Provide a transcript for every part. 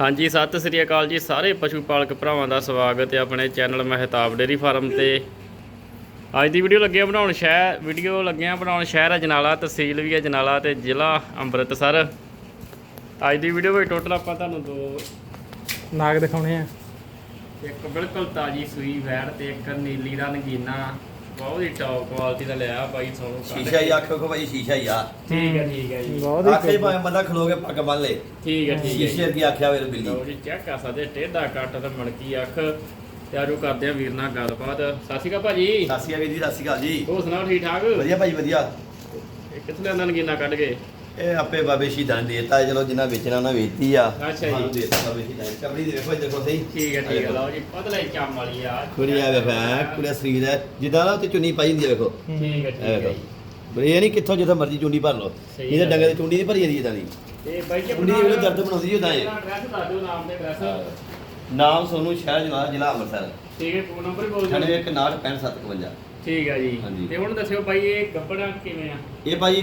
ਹਾਂਜੀ ਸਤਿ ਸ੍ਰੀ ਅਕਾਲ ਜੀ ਸਾਰੇ ਪਸ਼ੂ ਪਾਲਕ ਭਰਾਵਾਂ ਦਾ ਸਵਾਗਤ ਹੈ ਆਪਣੇ ਚੈਨਲ ਮਹਿਤਾਬ ਡੇਰੀ ਫਾਰਮ ਤੇ। ਅੱਜ ਦੀ ਵੀਡੀਓ ਲੱਗੇ ਬਣਾਉਣ ਸ਼ਹਿਰ ਵੀਡੀਓ ਲੱਗੇ ਆ ਬਣਾਉਣ ਸ਼ਹਿਰ ਅਜਨਾਲਾ ਤਹਿਸੀਲ ਵੀ ਅਜਨਾਲਾ ਤੇ ਜ਼ਿਲ੍ਹਾ ਅੰਮ੍ਰਿਤਸਰ। ਅੱਜ ਦੀ ਵੀਡੀਓ ਵਿੱਚ ਟੋਟਲ ਆਪਾਂ ਤੁਹਾਨੂੰ ਦੋ ਨਾਗ ਦਿਖਾਉਣੇ ਆ। ਇੱਕ ਬਿਲਕੁਲ ਤਾਜੀ ਸੂਈ ਵੈੜ ਤੇ ਇੱਕ ਨੀਲੀ ਦਾ ਨਗੀਨਾ ਬਹੁਤ ਹੀ ਟੌਪ ਕੁਆਲਿਟੀ ਦਾ ਲਿਆ ਬਾਈ ਕੱਢ ਸ਼ੀਸ਼ਾ ਹੀ ਆਖੋ ਕੋ ਭਾਈ ਸ਼ੀਸ਼ਾ ਹੀ ਆ। ਠੀਕ ਹੈ ਠੀਕ ਹੈ ਜੀ। ਬਹੁਤ ਆਖੇ ਭਾਵੇਂ ਬੰਦਾ ਖਲੋ ਕੇ ਪੱਗ ਬੰਨ ਲੇ। ਠੀਕ ਹੈ ਠੀਕ ਹੈ ਸ਼ੀਸ਼ੇ। ਅੱਗੇ ਆਖਿਆ ਵੇ ਬਿੱਲੀ। ਲਓ ਜੀ ਚੈੱਕ ਕਰ ਸਕਦੇ ਟੇਢਾ ਕੱਟ ਤੇ ਮਣਕੀ ਅੱਖ। ਤੇ ਆਜੋ ਕਰਦੇ ਆ ਵੀਰ ਨਾਲ ਗੱਲਬਾਤ। ਸਤਿ ਸ਼੍ਰੀ ਅਕਾਲ ਭਾਜੀ। ਸਤਿ ਸ਼੍ਰੀ ਅਕਾਲ ਵੀਰ ਜੀ ਸਤਿ ਸ਼੍ਰੀ ਅਕਾਲ ਜੀ। ਹੋਰ ਸੁਣਾਓ ਠੀਕ ਠਾਕ ਵਧੀਆ ਭਾਈ ਵਧੀਆ। ਇਹ ਕਿੱਥੇ ਲਿਆਂਦਾ ਨਗੀਨਾ ਕੱਢ ਕੇ? ਇਹ ਆਪੇ ਬਾਬੇ ਸ਼ਹੀਦਾਂ ਨੇ ਦੇਤਾ ਚਲੋ ਜਿੰਨਾ ਵੇਚਣਾ ਉਹਨਾਂ ਵੇਚਤੀ ਆ। ਅੱਛਾ ਜੀ। ਸਾਨੂੰ ਦੇਤਾ ਬਾਬੇ ਸ਼ਹੀਦਾਂ ਨੇ ਕਬੜੀ ਦੇ ਵੇਖੋ ਦੇਖੋ ਸਹੀ। ਠੀਕ ਹੈ ਠੀਕ ਹੈ ਲਓ ਜੀ ਪਤਲੇ ਚੰਮ ਵਾਲੀ ਆ। ਕੁੜੀਆ ਵੇਖਾ ਕੁੜੀਆ ਸਰੀਰ ਹੈ। ਜਿੱਦਾਂ ਨਾ ਉੱਤੇ ਚੁੰਨੀ ਪਾਈ ਹੁੰਦੀ ਹੈ ਵੇਖੋ। ਠੀਕ ਹੈ ਠੀਕ ਇਹ ਹੈ ਵੇਖੋ। ਇਹ ਨਹੀਂ ਕਿੱਥੋਂ ਜਿੱਥੋਂ ਮਰਜ਼ੀ ਚੁੰਨੀ ਭਰ ਲਓ। ਸਹੀ ਇਹਦੇ ਗੱਲ ਡੰਗੇ ਹੈ। ਦੀ ਚੁੰਨੀ ਨਹੀਂ ਭਰੀ ਜਾਂਦੀ ਇਦਾਂ ਦੀ। ਤੇ ਬਾਈ ਜੀ ਕੁੜੀ ਜਿਹੜੇ ਦਰਦ ਬਣਾਉਂਦੀ ਉਦਾਂ ਇਹ। ਐਡਰੈਸ ਦੱਸ ਦਿਓ ਨਾਮ ਤੇ ਐਡਰੈਸ ਨਾਮ ਸੋਨੂੰ ਸ਼ਹਿਰ ਜ਼ਿਲ੍ਹਾ ਅੰਮ੍ਰਿਤਸਰ। ਠੀਕ ਹੈ ਫੋਨ ਨੰਬਰ ਬੋਲ ਦਿਓ। 916557 ਠੀਕ ਹੈ ਜੀ। ਤੇ ਹੁਣ ਦੱਸਿਓ ਬਾਈ ਇਹ ਗੱਬੜਾ ਕਿਵੇਂ ਆ? ਇਹ ਭਾਈ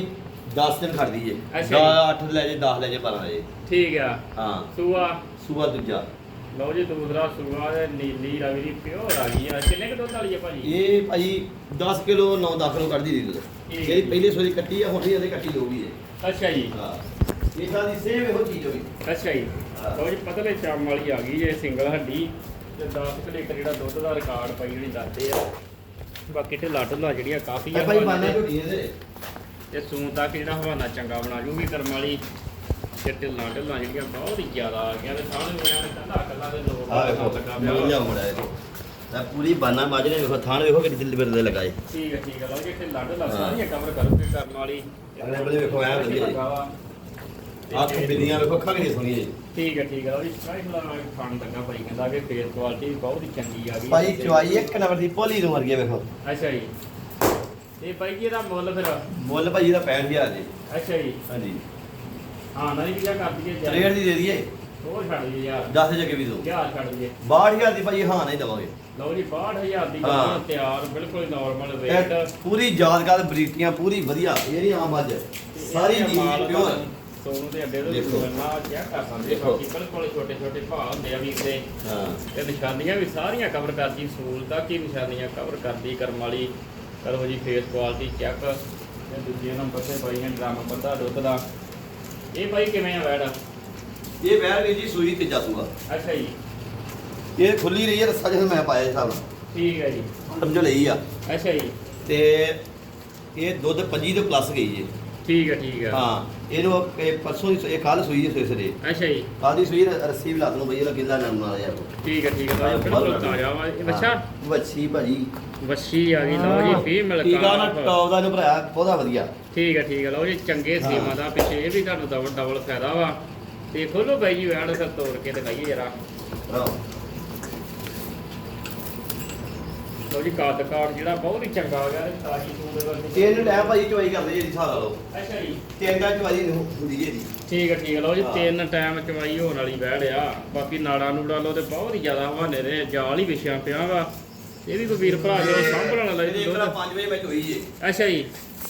10 ਦਿਨ ਖੜਦੀ ਜੇ ਅੱਛਾ 8 ਲੈ ਜੇ। 10 ਲੈ ਜੇ 12 ਲੈ ਜੇ ਠੀਕ ਆ। ਹਾਂ। ਸੂਆ? ਸੂਆ ਦੂਜਾ। ਲਓ ਜੀ ਦੂਸਰਾ ਸੂਆ ਤੇ ਨੀਲੀ ਰਵੀ ਦੀ ਪਿਓਰ ਆ ਗਈ ਆ। ਕਿੰਨੇ ਕੁ ਦੁੱਧ ਵਾਲੀ ਆ ਭਾਜੀ? ਇਹ ਭਾਈ 10 ਕਿਲੋ 9-10 ਕਿਲੋ ਕੱਢਦੀ ਦੀ ਦੁੱਧ। ਠੀਕ। ਜਿਹੜੀ ਪਹਿਲੀ ਸੋਰੀ ਕੱਟੀ ਆ ਹੁਣ ਵੀ ਇਹਦੇ ਕੱਟੀ ਲੋਗੀ ਹੈ ਅੱਛਾ ਜੀ। ਹਾਂ। ਇਹ ਤਾਂ ਦੀ ਸੇਮ ਇਹੋ ਚੀਜ਼ ਹੋਈ। ਅੱਛਾ ਜੀ। ਹਾਂ। ਲਓ ਜੀ ਪਤਲੇ ਚਾਮ ਵਾਲੀ ਆ ਗਈ ਜੇ ਸਿੰਗਲ ਹੱਡੀ। ਤੇ 10 ਲੀਟਰ ਜਿਹੜਾ ਦੁੱਧ ਦਾ ਰਿਕਾਰਡ ਪਾਈ ਜਿਹੜੀ ਦੱਸਦੇ ਆ। ਬਾਕੀ ਢਿੱਲਾ ਢੁੱਲਾ ਜਿਹੜੀਆਂ ਕਾਫੀ ਇਹ ਆ ਭਾਈ ਬਾਨਾ ਤੇ। ਝੋਟੀ ਇਹਦੇ ਤੇ ਸੂਨ ਤੱਕ ਜਿਹੜਾ ਹਵਾਨਾ ਚੰਗਾ ਬਣਾ ਜੂਗੀ ਕਰਮ ਵਾਲੀ ਤੇ ਢਿੱਲਾਂ ਢਿੱਲਾਂ ਜਿਹੜੀਆਂ ਬਹੁਤ ਹੀ ਜ਼ਿਆਦਾ ਆ ਗਈਆਂ ਤੇ ਸਾਹਮਣੇ ਮੈਂ ਕੱਲਾ ਕੱਲਾ ਤੇ ਲੋਕ ਆ ਵੇਖੋ ਮੂੰਹ ਜਿਹਾ ਮੁੜਾ ਇਹ ਤਾਂ ਪੂਰੀ ਬਾਨਾ ਮਾਜਨੇ ਵੇਖੋ ਥਾਣ ਵੇਖੋ ਕਿ ਦਿਲ ਬਿਰਦੇ ਲਗਾਏ। ਠੀਕ ਹੈ ਠੀਕ ਹੈ ਲਓ ਜੀ ਢਿੱਲਾਂ ਢਿੱਲਾਂ। ਸਾਰੀਆਂ ਕਵਰ ਕਰੂਗੀ ਕਰਮ ਵਾਲੀ। ਅਗਲੇ ਬੰਦੇ ਵੇਖੋ ਐਂ ਵਧੀਆ ਜੀ। ਅੱਖ ਬਿੱਲੀਆਂ ਵੇਖੋ ਅੱਖਾਂ ਕਿੰਨੀਆਂ ਸੋਹਣੀਆਂ ਜੀ। ਠੀਕ ਹੈ ਠੀਕ ਹੈ ਲਓ ਜੀ ਸਾਈ ਨਾਲ ਖਾਣ ਲੱਗਾ ਭਾਈ ਕਹਿੰਦਾ ਕਿ ਫੇਸ ਕੁਆਲਿਟੀ ਬਹੁਤ ਹੀ ਚੰਗੀ ਆ ਗਈ। ਭਾਈ ਚਵਾਈ ਇੱਕ ਨੰਬਰ ਦੀ ਪੋਲੀ ਨੂੰ ਵਰਗੀ ਵੇਖੋ। ਅੱਛਾ ਜੀ। ਤੇ ਭਾਈ ਜੀ ਇਹਦਾ ਮੁੱਲ ਫਿਰ? ਮੁੱਲ ਭਾਈ ਇਹਦਾ 65000 ਜੀ। ਅੱਛਾ ਜੀ। ਹਾਂਜੀ। ਹਾਂ ਨਾ ਜੀ ਕੀ ਕਰ ਦਈਏ ਰੇਟ ਦੀ ਦੇ ਦਈਏ। ਹੋਰ ਛੱਡ ਦਈਏ ਯਾਰ। 10 ਜਗੇ ਵੀ ਦੋ। ਕਿਆ ਛੱਡ ਦਈਏ? 62000 ਦੀ ਭਾਈ ਹਾਂ ਨਹੀਂ ਦਵਾਂਗੇ। ਲਓ ਜੀ 62000 ਦੀ ਹਾਂ। ਗੱਡੀ ਤਿਆਰ ਬਿਲਕੁਲ ਨਾਰਮਲ ਵੇਟ ਇਹ ਪੂਰੀ ਯਾਦਗਾਰ ਬਰੀਕੀਆਂ ਪੂਰੀ ਵਧੀਆ। ਨਹੀਂ ਆਮ ਅੱਜ। ਸਾਰੀ ਜੀ ਪਿਓਰ ਸੋਨੂੰ ਦੇ ਅੱਡੇ ਦੇ ਦੇਖੋ। ਮਿਲਣਾ ਕਿਆ ਕਰ ਸਕਦੇ ਦੇਖੋ। ਬਾਕੀ ਬਿਲਕੁਲ ਛੋਟੇ ਛੋਟੇ ਭਾਅ ਹੁੰਦੇ ਆ ਵੀਰ ਦੇ। ਹਾਂ। ਤੇ ਨਿਸ਼ਾਨੀਆਂ ਵੀ ਸਾਰੀਆਂ ਕਵਰ ਕਰਦੀ ਸਹੂਲਤਾਂ ਕੀ ਨਿਸ਼ਾਨੀਆਂ ਕਵਰ ਕਰਦੀ ਕਰਮ ਵਾਲੀ। ਕਰੋ ਜੀ ਫੇਸ ਕੁਆਲਿਟੀ ਚੈੱਕ ਤੇ ਦੂਜੇ ਨੰਬਰ ਤੇ ਬਾਈ ਨੇ ਡਰਮ ਬੰਦਾ ਦੁੱਧ ਦਾ ਇਹ ਬਾਈ ਕਿਵੇਂ ਆ ਵੈੜ ਇਹ ਵੈਰ ਵੀ ਜੀ ਸੂਈ ਤੇ ਜਾਸੂਗਾ ਅੱਛਾ ਜੀ। ਇਹ ਖੁੱਲੀ ਰਹੀ ਹੈ ਰੱਸਾ ਜਿਹੜਾ ਮੈਂ ਪਾਇਆ ਹਿਸਾਬ ਠੀਕ ਹੈ ਜੀ। ਸਮਝੋ ਲਈ ਆ। ਅੱਛਾ ਜੀ। ਤੇ ਇਹ ਦੁੱਧ 25 ਦੇ ਪਲੱਸ ਗਈ ਹੈ ਠੀਕ ਹੈ ਠੀਕ ਹੈ। ਹਾਂ ਇਹਨੂੰ ਇਹ ਪਰਸੋਂ ਦੀ ਇਹ ਕੱਲ ਸੂਈ ਹੈ ਸਵੇਰੇ ਸਵੇਰੇ ਅੱਛਾ ਜੀ। ਕੱਲ ਦੀ ਸੂਈ ਰ- ਰੱਸੀ ਵੀ ਲਾ ਦਨੂੰ ਬਈ ਇਹਦਾ ਕਿੰਨਾ ਨਰਮ ਨਾਲ ਯਾਰ। ਠੀਕ ਹੈ ਠੀਕ ਹੈ ਬਾਈ ਬਿਲਕੁਲ ਤਾਜ਼ਾ ਵਾ। ਇਹ ਬੱਚਾ ਹਾਂ, ਵੱਛੀ ਭਾਜੀ। ਵੱਛੀ ਆ ਗਈ ਲਓ ਜੀ ਫੀਮੇਲ ਠੀਕ ਆ ਨਾ ਟੌਪ ਦਾ ਨੂੰ ਭਰਾਇਆ ਬਹੁਤਾ ਵਧੀਆ। ਠੀਕ ਹੈ ਠੀਕ ਹੈ ਲਓ ਜੀ ਚੰਗੇ ਹਾਂ। ਸੀਮਾ ਦਾ ਪਿੱਛੇ ਇਹ ਵੀ ਤੁਹਾਨੂੰ ਡਬਲ ਡਬਲ ਫਾਇਦਾ ਵਾ। ਤੇ ਖੋਲੋ ਬਾਈ ਜੀ ਵੈੜ ਫਿਰ ਤੋੜ ਕੇ ਦਿਖਾਈਏ ਜਰਾ। ਆਹੋ। ਲਓ ਜੀ ਕੱਦ ਕਾਠ ਜਿਹੜਾ ਬਹੁਤ ਹੀ ਚੰਗਾ ਹੋ ਗਿਆ ਤੇ ਤਾਜੀ ਸੂਦ ਦੇ ਵਰਗੀ ਤਿੰਨ ਟਾਈਮ ਭਾਜੀ ਚਵਾਈ ਕਰਦੇ ਜੀ ਹਿਸਾਬ ਲਾ ਲਓ ਅੱਛਾ ਜੀ। ਤਿੰਨ ਟਾਈਮ ਚਵਾਈ ਨਹੀਂ ਹੁੰਦੀ ਜੀ ਇਹਦੀ। ਠੀਕ ਹੈ ਠੀਕ ਹੈ ਲਓ ਜੀ ਹਾਂ। ਤਿੰਨ ਟਾਈਮ ਚਵਾਈ ਹੋਣ ਵਾਲੀ ਵੈੜ ਆ। ਬਾਕੀ ਨਾੜਾ ਨੂੜਾ ਲਓ ਤੇ ਬਹੁਤ ਹੀ ਜ਼ਿਆਦਾ ਹਵਾਨੇ ਦੇ ਜਾਲ ਹੀ ਵਿਛਿਆ ਪਿਆ ਵਾ। ਇਹ ਵੀ ਕੋਈ ਵੀਰ ਭਰਾ ਜਿਹੜਾ ਸਾਂਭਣ ਵਾਲਾ ਇਹਦੀ ਇੱਕ ਦੁੱਧ 5 ਵਜੇ ਮੈਂ ਚੋਈ ਜੇ। ਅੱਛਾ ਜੀ।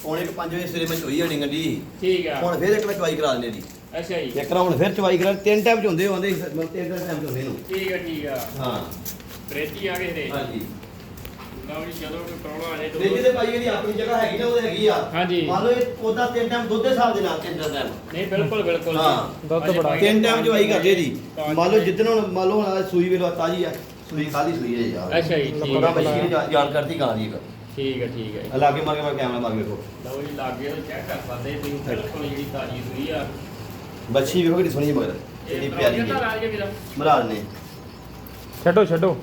ਪੌਣੇ 5 ਵਜੇ ਸਵੇਰੇ ਮੈਂ ਚੋਈ ਹਣੀ ਗੱਡੀ। ਠੀਕ ਆ। ਹੁਣ ਫਿਰ ਇੱਕ ਮੈਂ ਚਵਾਈ ਕਰਾ ਦਿੰਦੇ ਦੀ ਅੱਛਾ ਜੀ। ਇੱਕ ਨਾ ਹੁਣ ਫਿਰ ਚਵਾਈ ਕਰਾ ਤਿੰਨ ਟਾਈਮ ਚ ਹੁੰਦੇ ਹੁੰਦੇ ਮਤਲਬ ਤਿੰਨ ਟਾਈਮ ਚ ਹੁੰਦੇ ਨੂੰ। ਠੀਕ ਹੈ ਠੀਕ ਆ। ਹਾਂ। ਬ੍ਰੇਤੀ ਆ ਗਏ ਰੇ ਹਾਂਜੀ। ਲਓ ਜੀ ਜਦੋਂ ਕੋਈ ਪ੍ਰੋਬਲਮ ਆ ਜਾਏ ਫ੍ਰਿਜ ਤਾਂ ਤੇ ਭਾਈ ਇਹਦੀ ਆਪਣੀ ਜਗ੍ਹਾ ਹੈਗੀ ਨਾ ਉਹ ਹੈਗੀ ਆ। ਹਾਂਜੀ। ਮੰਨ ਲਓ ਇਹ ਉਹਦਾ ਤਿੰਨ ਟਾਈਮ ਦੁੱਧ ਦੇ ਹਿਸਾਬ ਦੇ ਨਾਲ ਤਿੰਨ ਟਾਈਮ ਨਹੀਂ ਬਿਲਕੁਲ ਬਿਲਕੁਲ ਹਾਂ। ਦੁੱਧ ਅਜੇ ਬੜਾ। ਬਾਈ ਤਿੰਨ ਟਾਈਮ ਚਵਾਈ ਕਰਦੇ ਜੀ ਤਾਂ ਮੰਨ ਲਓ ਜਿੱਦਣ ਹੁਣ ਮੰਨ ਲਓ ਹੁਣ ਸੂਈ ਵੇਲੋ ਤਾਜੀ ਆ। ਸੂਈ ਖਾਲੀ ਸੂਈ ਹੈ ਯਾਰ ਅੱਛਾ ਜੀ ਠੀਕ ਉਹਦਾ ਹੈ ਮਸ਼ੀਨ ਦੀ ਜਾਣ- ਜਾਣ ਕਰਦੀ ਗਾਂ ਦੀ ਇੱਕ। ਠੀਕ ਹੈ ਠੀਕ ਹੈ ਲਾਗੇ ਮਾਰ ਕੇ ਮੈਂ ਕੈਮਰਾ ਮਾਰ ਕੇ ਵੇਖੋ। ਲਓ ਜੀ ਲਾਗੇ ਤੋਂ ਚੈੱਕ ਕਰ ਸਕਦੇ ਤੁਸੀਂ ਬਿਲਕੁਲ ਜਿਹੜੀ ਤਾਜੀ ਸੂਈ ਆ। ਬੱਚੀ ਵੇਖੋ ਕਿੰਨੀ ਸੋਹਣੀ ਮਗਰ। ਕਿੰਨੀ ਪਿਆਰੀ ਹੈ ਹੈ ਰਾਜ ਵੀਰ? ਮਹਾਰਾਜ ਨੇ। ਛੱਡੋ ਛੱਡੋ।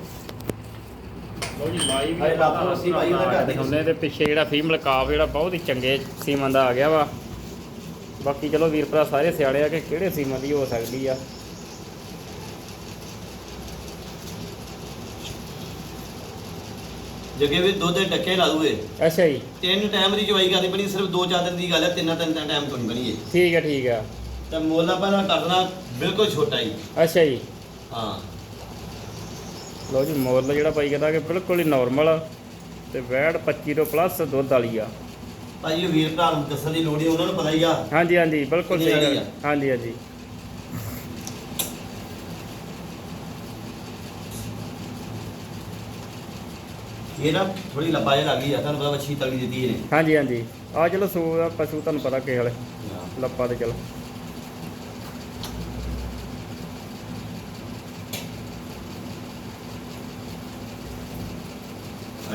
ਜੀ ਲਾਈ ਵੀ ਹਾਏ ਰਾਤੋਂ ਅਸੀਂ ਬਾਈ ਉਹਦੇ ਘਰ ਦੇ ਦਿਖਾਉਂਦੇ ਤੇ ਪਿੱਛੇ ਜਿਹੜਾ ਫੀਮੇਲ ਕਾਫ ਜਿਹੜਾ ਬਹੁਤ ਹੀ ਚੰਗੇ ਸੀਮਨ ਦਾ ਆ ਗਿਆ ਵਾ। ਬਾਕੀ ਚਲੋ ਵੀਰ ਭਰਾ ਸਾਰੇ ਸਿਆਣੇ ਆ ਕਿ ਕਿਹੜੇ ਸੀਮਨ ਦੀ ਹੋ ਸਕਦੀ ਆ। ਜਗੇ ਵੀ ਦੁੱਧ ਦੇ ਟੱਕੇ ਲਾ ਦੂਏ। ਅੱਛਾ ਜੀ। ਤਿੰਨ ਟਾਈਮ ਦੀ ਚਵਾਈ ਕਰਨੀ ਬਣੀ ਸਿਰਫ ਦੋ ਚਾਰ ਦਿਨ ਦੀ ਗੱਲ ਹੈ ਤਿੰਨਾਂ ਤਿੰਨ ਟਾਈਮ ਤੋਂ ਨਹੀਂ ਬਣੀ ਹੈ। ਠੀਕ ਹੈ ਠੀਕ ਆ। ਤਾਂ ਮੁੱਲ ਆਪਾਂ ਨਾਲ ਕਰਨਾ ਬਿਲਕੁਲ ਛੋਟਾ ਹੀ। ਅੱਛਾ ਜੀ। ਹਾਂ। ਲਓ ਜੀ ਮੁੱਲ ਜਿਹੜਾ ਭਾਈ ਕਹਿੰਦਾ ਕਿ ਬਿਲਕੁਲ ਹੀ ਨਾਰਮਲ ਤੇ 62 25 ਤੋਂ ਪਲੱਸ ਦੁੱਧ ਵਾਲੀ ਆ। ਭਾਈ ਵੀਰ ਭਰਾ ਨੂੰ ਦੱਸਣ ਦੀ ਲੋੜ ਨਹੀਂ ਉਹਨਾਂ ਨੂੰ ਪਤਾ ਹੀ ਆ। ਹਾਂਜੀ ਹਾਂਜੀ ਬਿਲਕੁਲ ਸਹੀ ਗੱਲ। ਹਾਂਜੀ ਹਾਂਜੀ। ਇਹ ਨਾ ਥੋੜੀ ਲੰਬਾ ਜਿਹਾ ਲੱਗੀ ਆ ਤੁਹਾਨੂੰ ਪਤਾ ਵੱਛੀ ਤਗੜੀ ਦਿੱਤੀ ਇਹਨੇ। ਹਾਂਜੀ ਹਾਂਜੀ। ਆ ਚਲੋ ਸੂ ਪਸ਼ੂ ਤੁਹਾਨੂੰ ਪਤਾ ਕਿਹੜੇ ਲੱਪਾ ਤੇ ਚਲੋ।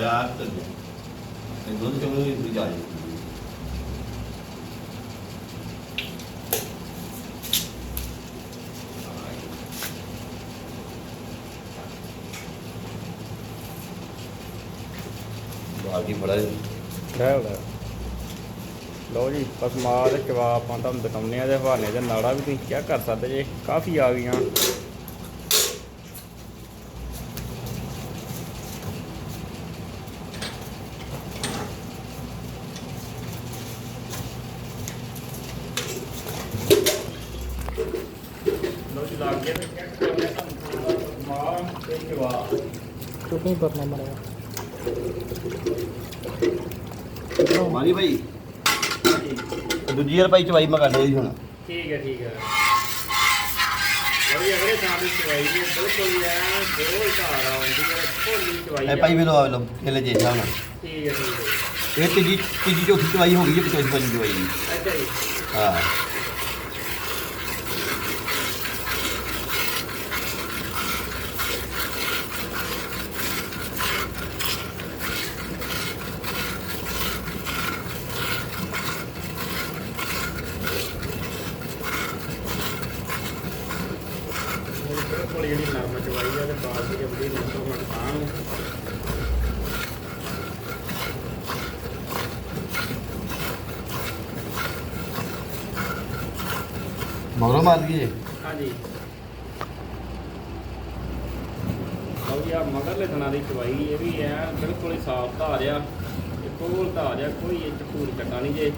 ਯਾਰ ਤੇ ਇਹ ਦੁੱਧ ਚੋਂ ਵੀ ਪੂਰੀ ਜਾ ਬਾਕੀ ਬੜਾ ਲੈ ਲੈ। ਲਓ ਜੀ ਪਸਮਾ ਦੇ ਜਵਾਬ ਆਪਾਂ ਤੁਹਾਨੂੰ ਦਿਖਾਉਂਦੇ ਆ ਦੇ ਹਵਾਨੇ ਦੇ ਨਾੜਾ ਵੀ ਤੁਸੀਂ ਚੈੱਕ ਕਰ ਸਕਦੇ ਜੇ। ਕਾਫੀ ਆ ਗਈਆਂ। ਲੱਗ ਗਿਆ ਤੇ ਚੈੱਕ ਕਰਦੇ ਆ ਤੁਹਾਨੂੰ ਪਸਮਾ ਤੇ ਜਵਾਬ ਚੁੱਕੀ ਪਰਨਾ ਮਰਿਆ। ਮਾਰੀ ਭਾਈ ਦੂਜੀ ਵਾਰ ਭਾਈ ਚਵਾਈ ਮੈਂ ਕਰਦੇ ਜੀ ਹੁਣ। ਠੀਕ ਹੈ ਠੀਕ ਹੈ। ਵਧੀਆ ਵੀਰੇ ਤਾਂ ਦੀ ਚਵਾਈ ਦੀ ਬਿਲਕੁਲ ਐ ਗੋਲ ਧਾਰ ਆਉਂਦੀ ਹੈ ਭੋਲੀ ਚਵਾਈ ਇਹ ਭਾਈ ਵੇਲੋ ਆ ਵੇਲੋ ਕਿਲੇ ਜੇ ਸਾਹਿਬ ਨਾਲ ਠੀਕ ਹੈ ਠੀਕ ਹੈ। ਇਹ ਤੀਜੀ ਤੀਜੀ ਚੌਥੀ ਚਵਾਈ ਹੋ ਗਈ ਹੈ ਚੌਥੀ ਪੰਜਵੀਂ ਚਵਾਈ। ਦੀ ਅੱਛਾ ਜੀ। ਹਾਂ। ਬਿਲਕੁਲ ਜਿਹੜੀ ਨਰਮ ਚਵਾਈ ਤੇ ਮਟਾਂ ਮਾਰ ਗਈ ਹਾਂਜੀ। ਲਓ ਜੀ ਆ ਮਗਰਲੇ ਥਣਾ ਦੀ ਚਵਾਈ ਇਹ ਵੀ ਐ ਬਿਲਕੁਲ ਹੀ ਸਾਫ਼ ਧਾਰ ਆ ਇਹ ਕੋਲ ਧਾਰ ਆ ਕੋਈ ਇਹ ਚ ਧੂੜ ਕੱਟਾ ਨਹੀਂ ਜੇ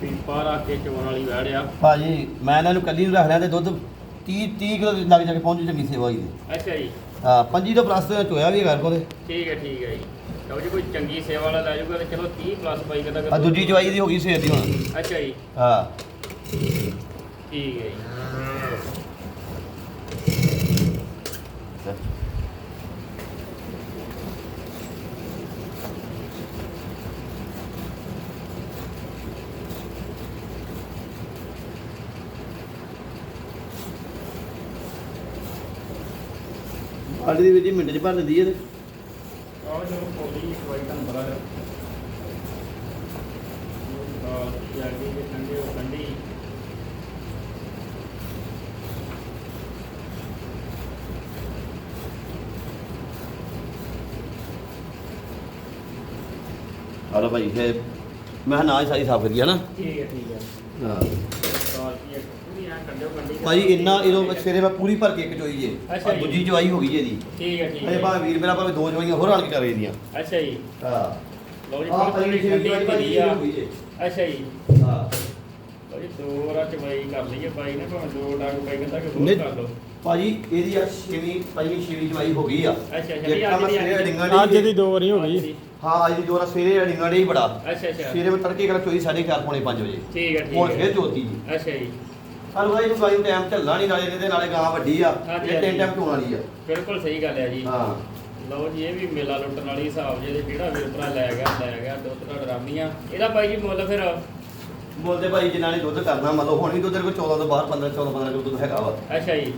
ਪੀਪਾ ਰੱਖ ਕੇ ਚੋਣ ਵਾਲੀ ਵੜਿਆ ਭਾਜੀ ਮੈਂ ਇਹਨਾਂ ਨੂੰ ਕੱਲੀ ਨੂੰ ਰੱਖ ਲਿਆ ਤੇ ਦੁੱਧ 30 30 ਕਿਲੋ ਦੇ ਲੱਗ ਜਾ ਕੇ ਪਹੁੰਚ ਚੰਗੀ ਸੇਵਾ ਦੀ ਅੱਛਾ ਜੀ। ਹਾਂ ਪੰਜੀ ਤੋਂ ਪਲੱਸ ਤੇ ਚੋਇਆ ਵੀ ਘਰ ਕੋਲੇ। ਠੀਕ ਹੈ ਠੀਕ ਹੈ ਜੀ। ਲਓ ਜੀ ਕੋਈ ਚੰਗੀ ਸੇਵਾ ਵਾਲਾ ਲੈ ਜਾਊਗਾ ਤੇ ਚਲੋ 30 ਪਲੱਸ ਬਾਈ ਕਦਾ ਆ ਦੂਜੀ ਚਵਾਈ ਦੀ ਹੋ ਗਈ ਸਵੇਰ ਦੀ ਹੁਣ। ਅੱਛਾ ਜੀ। ਹਾਂ। ਠੀਕ ਹੈ ਜੀ। ਬਾਲਟੀ ਦੀ ਵਿੱਚ ਹੀ ਮਿੰਟ ਚ ਭਰ ਦਿੰਦੀ ਹੈ ਤੇ। ਆਹ ਜੋ ਕੋਈ ਤੁਹਾਨੂੰ ਬੜਾ ਹੈ ਆ ਜਾਗੀ ਦੇ ਠੰਡੇ ਉਹ ਠੰਡੀ ਭਾਈ ਫਿਰ ਮੈਂ ਨਾ ਹੀ ਸਾਰੀ ਸਾਫ਼ ਕਰੀ ਹੈ ਨਾ? ਠੀਕ ਹੈ ਠੀਕ ਹੈ। ਹਾਂ। ਕੀ ਇੱਕ ਪੂਰੀ ਭਾਈ ਇੰਨਾ ਇਹਦੋਂ ਸਵੇਰੇ ਮੈਂ ਪੂਰੀ ਭਰ ਕੇ ਇੱਕ ਚੋਈ ਜੇ ਅੱਛਾ ਜੀ। ਦੂਜੀ ਚਵਾਈ ਹੋ ਗਈ ਜੇ ਇਹਦੀ। ਠੀਕ ਹੈ ਠੀਕ ਅਜੇ ਹੈ। ਭਾਵੇਂ ਵੀਰ ਮੇਰਾ ਭਾਵੇਂ ਦੋ ਚਵਾਈਆਂ ਹੋਰ ਆਣ ਕੇ ਕਰੇ ਦੀਆਂ ਅੱਛਾ ਜੀ। ਹਾਂ। ਲਓ ਜੀ ਆਹ ਭਾਈ ਠੰਡੀ ਠੰਡੀ ਭਰੀ ਆ ਹੋਈ ਜੇ ਅੱਛਾ ਜੀ। ਹਾਂ। ਜੀ ਦੋ ਰਾਤ ਚਵਾਈ ਕਰ ਲਈਏ ਬਾਈ ਨੇ ਭਾਵੇਂ ਦੋ ਡਾਕ ਬਾਈ ਕਹਿੰਦਾ ਕਿ ਹੋਰ ਨਹੀਂ। ਕਰ ਲਓ। ਭਾਜੀ ਇਹਦੀ ਆ ਛੇਵੀਂ ਪੰਜਵੀਂ ਛੇਵੀਂ ਚਵਾਈ ਹੋ ਗਈ ਆ। ਅੱਛਾ ਅੱਛਾ ਇੱਕ ਤਾਂ ਮੈਂ ਸਵੇਰੇ ਡਿੰਗਾ ਅੱਜ ਦੀ ਦੋ ਵਾਰੀ ਹੋ ਗਈ। ਹਾਂ ਅੱਜ ਦੀ ਦੋ ਵਾਰ ਸਵੇਰੇ ਡਿੰਗਾ ਡੇ ਹੀ ਬੜਾ। ਅੱਛਾ ਅੱਛਾ। ਸਵੇਰੇ ਮੈਂ ਤੜਕੇ ਕਰ ਚੋਈ 4:30 ਪੌਣੇ 5 ਵਜੇ। ਠੀਕ ਹੈ ਹੁਣ ਠੀਕ ਫੇਰ ਹੈ ਚੋਤੀ ਜੀ। ਅੱਛਾ ਜੀ। ਸਾਨੂੰ ਭਾਈ ਨੂੰ ਗਾਈ ਟਾਈਮ ਝੱਲਣਾ ਨਹੀਂ ਨਾਲੇ ਇਹਦੇ ਨਾਲੇ ਗਾਂ ਵੱਡੀ ਆ ਹਾਂਜੀ, ਇਹ ਤਿੰਨ ਹਾਂਜੀ। ਟਾਈਮ ਚੋਣ ਵਾਲੀ ਆ। ਬਿਲਕੁਲ ਸਹੀ ਗੱਲ ਹੈ ਜੀ। ਹਾਂ। ਲਓ ਜੀ ਇਹ ਵੀ ਮੇਲਾ ਲੁੱਟਣ ਵਾਲੀ ਹਿਸਾਬ ਜੇ ਜਿਹੜਾ ਵੀਰ ਭਰਾ ਲੈ ਗਿਆ ਲੈ ਗਿਆ ਦੁੱਧ ਦਾ ਡਰਾਮੀਆਂ ਇਹਦਾ ਬਾਈ ਜੀ ਮੁੱਲ ਫਿਰ? ਬੋਲਦੇ ਭਾਈ ਜਿਨ੍ਹਾਂ ਨੇ ਦੁੱਧ ਕਰਨਾ ਮੰਨ ਲਓ ਹੁਣ ਵੀ ਦੁੱਧ ਤੇਰੇ ਕੋਲ 14 ਤੋਂ ਬਾਹਰ 15 14 15 ਕਿਲੋ ਦੁੱਧ ਹੈਗਾ ਵਾ। ਅੱਛਾ ਜੀ।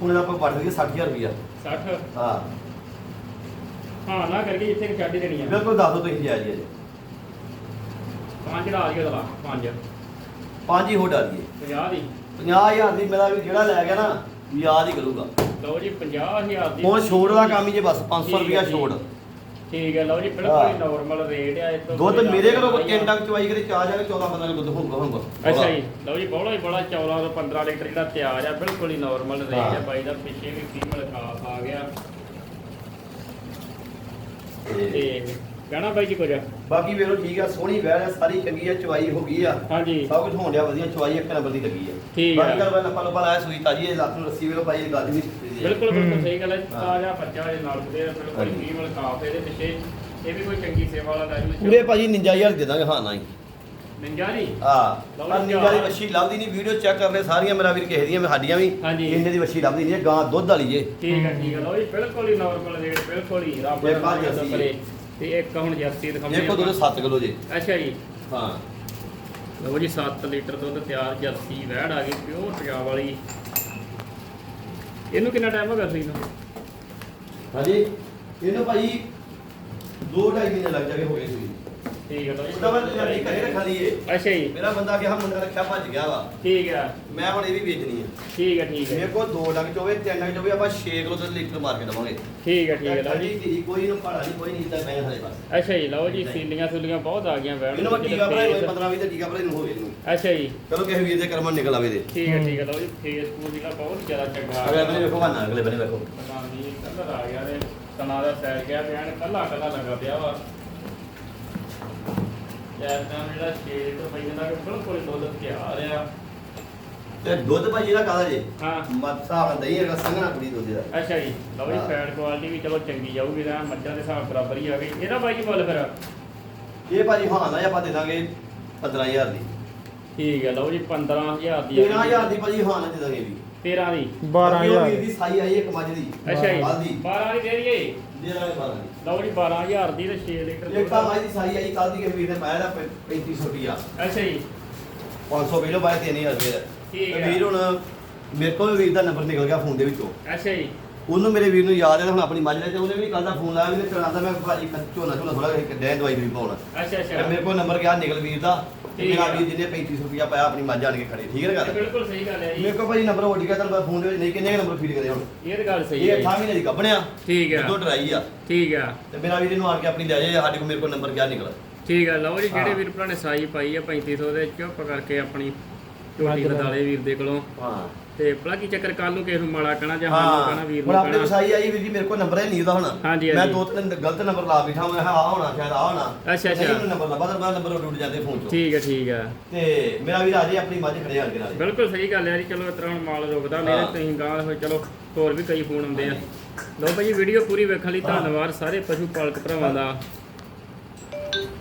ਹੁਣ ਇਹਦਾ ਆਪਾਂ ਵੱਢ ਲਈਏ 60000 ਰੁਪਇਆ 60 ਹਾਂ। ਹਾਂ ਨਾ ਕਰਕੇ ਜਿੱਥੇ ਕਿ ਛੱਡ ਹੀ ਦੇਣੀ ਆ। ਬਿਲਕੁਲ ਦੱਸ ਤੁਸੀਂ ਜਾਇਜ਼ ਜੀ ਪੰਜ ਲਈਏ ਦਲਾ ਪੰਜ। ਪੰਜ ਹੀ ਹੋ ਡਾਲੀਏ 50 ਦੀ 50000 ਦੀ ਮੇਰਾ ਵੀ ਜਿਹੜਾ ਲੈ ਗਿਆ ਨਾ ਯਾਦ ਹੀ ਕਰੂਗਾ ਲਓ ਜੀ 50000 ਦੀ ਹੁਣ ਛੋੜ ਦਾ ਕੰਮ ਹੀ ਜੇ ਬਸ 500 ਠੀਕ ਹੈ। ਛੋੜ ਠੀਕ ਹੈ ਲਓ ਜੀ ਹਾਂ। ਬਿਲਕੁਲ ਨਾਰਮਲ ਰੇਟ ਆ ਇਹ ਤੋਂ ਦੁੱਧ ਕੋਈ ਮੇਰੇ ਜ਼ਿਆਦਾ ਕੋਲ ਨਹੀਂ ਆ। ਚਵਾਈ ਕਰੇ ਚਾਹ ਜਾ ਕੇ 14 15 ਕਿਲੋ ਦੁੱਧ ਹੋਊਗਾ ਹੋਊਗਾ ਅੱਛਾ ਜੀ ਲਓ ਜੀ ਬੋਲਾ ਹੀ ਬੜਾ 14 ਤੋਂ 15 ਲੀਟਰ ਜਿਹੜਾ ਤਿਆਰ ਆ ਬਿਲਕੁਲ ਹੀ ਨਾਰਮਲ ਰੇਟ ਆ ਹਾਂ। ਬਾਈ ਦਾ ਪਿੱਛੇ ਵੀ ਫੀਮੇਲ ਖਾਸ ਆ ਗਿਆ ਤੇ ਤੇ ਕਹਿਣਾ ਬਾਈ ਜੀ ਕੁਝ। ਬਾਕੀ ਵੇਖੋ ਠੀਕ ਆ ਸੋਹਣੀ ਵੈਲ ਆ ਸਾਰੀ ਚੰਗੀ ਆ ਚਵਾਈ ਹੋ ਗਈ ਆ। ਹਾਂਜੀ। ਸਭ ਕੁਝ ਹੋਣ ਡਿਆ ਵਧੀਆ ਚਵਾਈ ਇੱਕ ਨੰਬਰ ਦੀ ਲੱਗੀ ਆ। ਠੀਕ ਬਾਕੀ ਆ ਗੱਲ ਬੰਨ ਆਪਾਂ ਲਾਇਆ ਸੂਈ ਤਾਜੀ ਇਹ ਲੱਤ ਨੂੰ ਰੱਸੀ ਵੇਲੋ ਭਾਈ ਇਹ ਗੱਲ ਵੀ ਬਿਲਕੁਲ ਬਿਲਕੁਲ ਸਹੀ ਗੱਲ ਹੈ ਹਾਂ। ਤਾਜ਼ਾ ਬੱਚਾ ਇਹ ਨਾਲ ਦੇ ਬਿਲਕੁਲ ਹਾਂਜੀ। ਫੀਮੇਲ ਕਾਫ ਇਹਦੇ ਪਿੱਛੇ ਇਹ ਵੀ ਕੋਈ ਚੰਗੀ ਸੇਵਾ ਵਾਲਾ ਰਾਜੂ ਪੂਰੇ ਭਾਜੀ 99000 ਦੇ ਦਾਂਗੇ ਹਾਂ ਨਾ ਹੀ ਨਿੰਜਾ ਜੀ ਹਾਂ ਲਓ ਪਰ ਜੀ, ਨਿੰਜਾ ਦੀ। ਵੱਛੀ ਲੱਭਦੀ ਨਹੀਂ ਵੀਡੀਓ ਚੈੱਕ ਕਰ ਲੈ ਸਾਰੀਆਂ ਮੇਰਾ ਵੀਰ ਕਿਸੇ ਦੀਆਂ ਵੀ ਸਾਡੀਆਂ ਵੀ। ਹਾਂਜੀ। ਇੰਨੇ ਦੀ ਵੱਛੀ ਲੱਭਦੀ ਨਹੀਂ ਗਾਂ ਦੁੱਧ ਵਾਲੀ ਜੇ ਠੀਕ ਹੈ ਠੀਕ ਹੈ ਲਓ ਜੀ ਬਿਲਕੁਲ ਹੀ ਨਾਰਮਲ ਰੇਟ ਬਿਲਕੁਲ ਹੀ ਰੱਬ ਇਹ ਦਾ ਬਾਅਦ ਜਰਸੀ ਕਰੇ ਤੇ ਇੱਕ ਹੁਣ ਜਰਸੀ ਦਿਖਾਉਂਦੇ ਦੇਖੋ ਦੁੱਧ 7 ਕਿਲੋ ਜੇ। ਅੱਛਾ ਜੀ। ਹਾਂ। ਲਓ ਜੀ 7 ਲੀਟਰ ਦੁੱਧ ਤਿਆਰ ਜਰਸੀ ਵਹਿੜ ਆ ਗਈ ਪਿਓਰ ਪੰਜਾਬ ਵਾਲੀ। ਇਹਨੂੰ ਕਿੰਨਾ ਟਾਈਮ ਹੋ ਗਿਆ ਸੀ ਨੂੰ? ਹਾਂਜੀ। ਇਹਨੂੰ ਭਾਈ 2 2.5 ਮਹੀਨੇ ਲੱਗ ਜਾਗੇ ਹੋ ਗਏ ਸੀ ਠੀਕ ਹੈ ਉਹਦਾ ਮੈਂ ਤੁਹਾਡੀ ਘਰੇ ਰੱਖ ਲਈਏ ਅੱਛਾ ਜੀ। ਮੇਰਾ ਬੰਦਾ ਕਿਹਾ ਮੁੰਡਾ ਰੱਖਿਆ ਭੱਜ ਗਿਆ ਵਾ। ਠੀਕ ਹੈ। ਮੈਂ ਹੁਣ ਇਹ ਵੀ ਵੇਚਣੀ ਹੈ ਠੀਕ ਹੈ ਠੀਕ ਮੇਰੇ ਹੈ ਕੋਲ 2 ਲੱਖ ਚੋਵੇ 3 ਲੱਖ ਚੋਵੇ ਆਪਾਂ 6 ਕਿਲੋ ਦਾ ਲੀਟਰ ਮਾਰ ਕੇ ਦਵਾਂਗੇ। ਠੀਕ ਹੈ ਠੀਕ ਹੈ ਲਓ ਜੀ। ਕੋਈ ਨੂੰ ਭਾੜਾ ਨਹੀਂ ਕੋਈ ਨਹੀਂ ਤਾਂ ਮੈਂ ਹਲੇ ਬਸ। ਅੱਛਾ ਜੀ ਲਓ ਜੀ ਸੀਲੀਆਂ ਸੂਲੀਆਂ ਬਹੁਤ ਆ ਗਈਆਂ ਵਹਿੜ ਇਹਨੂੰ ਮੈਂ ਟੀਕਾ ਭਰਾਈ 15 20 ਦਾ ਟੀਕਾ ਭਰਾਈ ਨੂੰ ਹੋਵੇ ਇਹਨੂੰ। ਅੱਛਾ ਜੀ। ਚਲੋ ਕਿਸੇ ਵੀਰ ਦੇ ਕਰਮਾਂ ਨਿਕਲ ਆਵੇ ਦੇ ਠੀਕ ਹੈ ਠੀਕ ਹੈ ਲਓ ਜੀ ਫੇਸਬੁੱਕ ਤਾਂ ਬਹੁਤ ਜ਼ਿਆਦਾ ਚੰਗਾ ਅਗਲੇ ਬੰਨੇ ਵੇਖੋ ਹਾਨਾ ਅਗਲੇ ਬੰਨੇ ਵੇਖੋ। ਦੀ ਕਲਰ ਆ ਗਿਆ ਤੇ ਤਨਾ ਦਾ ਸੈਰ ਗਿਆ ਪਿਆ ਕੱਲਾ ਕੱਲਾ ਲੱਗਾ ਪਿਆ ਵਾ। ਤਾਂ ਜਿਹੜਾ 6 ਰੁਪਏ ਦਾ ਕਿ ਬਿਲਕੁਲ ਦੁੱਧ ਤਿਆਰ ਆ ਤੇ ਦੁੱਧ ਭਾਜੀ ਇਹਦਾ ਕਾਹਦਾ ਜੇ? ਹਾਂ। ਮੱਥਾ ਦਹੀਂ ਹੈਗਾ ਸੰਘਣਾ ਕੁੜੀ ਦੁੱਧ ਦਾ। ਅੱਛਾ ਜੀ ਲਓ ਜੀ ਹਾਂ। ਫੈਟ ਕੁਆਲਿਟੀ ਵੀ ਚਲੋ ਚੰਗੀ ਜਾਊਗੀ ਤਾਂ ਮੱਝਾਂ ਦੇ ਹਿਸਾਬ ਬਰਾਬਰ ਹੀ ਆ ਗਈ ਇਹਦਾ ਬਾਈ ਜੀ ਮੁੱਲ ਫਿਰ? ਇਹ ਭਾਜੀ ਹਾਂ ਨਾ ਆਪਾਂ ਦੇ ਦਾਂਗੇ 15000 ਦੀ। ਠੀਕ ਹੈ ਲਓ ਜੀ 15000 ਦੀ ਆ 13000 ਦੀ ਭਾਜੀ ਹਾਂ ਨਾ ਦੇ ਦਾਂਗੇ ਵੀ 13 ਦੀ। ਬਾਕੀ ਉਹ 12000 ਵੀਰ ਦੀ ਸਾਈ ਆਈ ਇੱਕ ਮੱਝ ਦੀ ਅੱਛਾ ਜੀ। ਕੱਲ੍ਹ ਦੀ। 12 ਦੀ ਦੇ ਦਈਏ। ਦੇ ਦਾਂਗੇ 12 ਦੀ। ਲਓ ਜੀ 12000 ਦੀ ਤੇ 6 ਲੀਟਰ ਇੱਕ ਤਾਂ ਮੱਝ ਦੀ ਸਾਈ ਆਈ ਕੱਲ ਦੀ ਕਿਸੇ ਵੀਰ ਨੇ ਪਾਇਆ ਦਾ 3500 ਰੁਪਿਆ ਅੱਛਾ ਜੀ। 500 ਪਹਿਲੋਂ ਪਾਇਆ 3000 ਰੁਪਏ ਠੀਕ ਤੇ ਹੈ। ਵੀਰ ਹੁਣ ਮੇਰੇ ਕੋਲ ਵੀ ਵੀਰ ਦਾ ਨੰਬਰ ਨਿਕਲ ਗਿਆ ਫੋਨ ਦੇ ਵਿੱਚੋਂ। ਅੱਛਾ ਜੀ। ਉਹਨੂੰ ਮੇਰੇ ਵੀਰ ਨੂੰ ਯਾਦ ਹੈ ਹੁਣ ਆਪਣੀ ਮੱਝ ਲੈ ਤੇ ਉਹਨੇ ਵੀ ਕੱਲ ਦਾ ਫੋਨ ਲਾਇਆ ਉਹਨੇ ਚਲਾਉਂਦਾ ਮੈਂ ਭਾਜੀ ਝੋਨਾ ਝੋਨਾ ਥੋੜਾ ਡੈਂ ਦਵਾਈ ਵੀ ਪਾਉਣਾ। ਅੱਛਾ ਤੇ ਅੱਛਾ ਮੇਰੇ ਕੋਲ ਨੰਬਰ ਗਿਆ ਨਿਕਲ ਵੀਰ ਦਾ ਤੇ ਠੀਕ ਮੇਰਾ। ਵੀਰ ਜਿਹਨੇ 3500 ਰੁਪਿਆ ਪਾਇਆ ਆਪਣੀ ਮੱਝ ਆਣ ਕੇ ਖੜੇ। ਠੀਕ ਹੈ ਨਾ ਗੱਲ? ਬਿਲਕੁਲ ਸਹੀ ਗੱਲ ਹੈ ਜੀ। ਮੇਰੇ ਕੋਲ ਭਾਜੀ ਨੰਬਰ ਉੱਡ ਗਿਆ ਤੁਹਾਨੂੰ ਫੋਨ ਦੇ ਵਿੱਚ ਨਹੀਂ ਕਿੰਨੇ ਨੰਬਰ ਫੀਡ ਕਰੇ ਹੁਣ? ਇਹ ਤਾਂ ਗੱਲ ਸਹੀ ਹੈ ਇਹ 8 ਮਹੀਨੇ ਦੀ ਗੱਭਣਿਆ ਠੀਕ ਹੈ ਦੁੱਧ ਡਰਾਈ ਆ। ਠੀਕ ਹੈ ਤੇ ਮੇਰਾ ਵੀਰ ਇਹਨੂੰ ਆਣ ਕੇ ਆਪਣੀ ਲੈ ਜਾਏ ਸਾਡੇ ਕੋਲ ਮੇਰੇ ਕੋਲ ਨੰਬਰ ਗਿਆ ਨਿਕਲ। ਠੀਕ ਹੈ ਲਓ ਜੀ ਜਿਹੜੇ। ਵੀਰ ਭਰਾ ਨੇ ਸਾਈ ਪਾਈ ਆ 3500 ਦੇ ਚੁੱਪ ਕਰਕੇ ਆਪਣੀ ਝੋਟੀ। ਬਦਾਲੇ ਵੀਰ ਦੇ ਕੋਲੋਂ। ਹਾਂ। ਤੇ ਭਲਾ ਕੀ ਚੱਕਰ ਕੱਲ ਨੂੰ ਕਿਸੇ ਨੂੰ ਮਾੜਾ ਕਹਿਣਾ ਜਾਂ ਹਾਂ ਕਹਿਣਾ ਵੀਰ ਹੁਣ ਨੂੰ ਆਪਣੇ ਕਹਿਣਾ। ਵਸਾਈ ਆਈ ਵੀਰ ਜੀ ਮੇਰੇ ਕੋਲ ਨੰਬਰ ਹੈ ਨਹੀਂ ਉਹਦਾ ਹੁਣ। ਹਾਂਜੀ, ਮੈਂ ਹਾਂਜੀ। ਦੋ ਤਿੰਨ ਗਲਤ ਨੰਬਰ ਲਾ ਬਿਠਾ ਮੈਂ ਆ ਹੋਣਾ ਸ਼ਾਇਦ ਆ ਹੋਣਾ। ਅੱਛਾ, ਅੱਛਾ। ਨਹੀਂ ਨੰਬਰ ਲੱਭਾ ਤਾਂ ਮੈਂ ਨੰਬਰ ਉੱਡ ਜਾਂਦੇ ਫੋਨ ਚੋਂ। ਠੀਕ ਹੈ ਠੀਕ ਹੈ। ਤੇ ਮੇਰਾ ਵੀਰ ਆ ਜੇ ਆਪਣੀ ਮੱਝ ਖੜੇ ਆ ਕੇ ਨਾਲੇ। ਬਿਲਕੁਲ ਸਹੀ ਗੱਲ ਹੈ ਜੀ ਚਲੋ ਇਸ ਤਰ੍ਹਾਂ ਹੁਣ ਮਾਲ ਰੁਕਦਾ ਹਾਂ। ਤਾਂ ਤੁਸੀਂ ਗਾਂ ਹੋਏ ਚਲੋ ਹੋਰ ਵੀ ਕਈ ਫੋਨ ਆਉਂਦੇ ਆ। ਲਓ ਭਾਈ ਵੀਡੀਓ ਪੂਰੀ ਵੇਖਣ ਲਈ ਧੰਨਵਾਦ ਸਾਰੇ ਪਸ਼ੂ ਪਾਲਕ ਭਰਾਵਾਂ ਦਾ।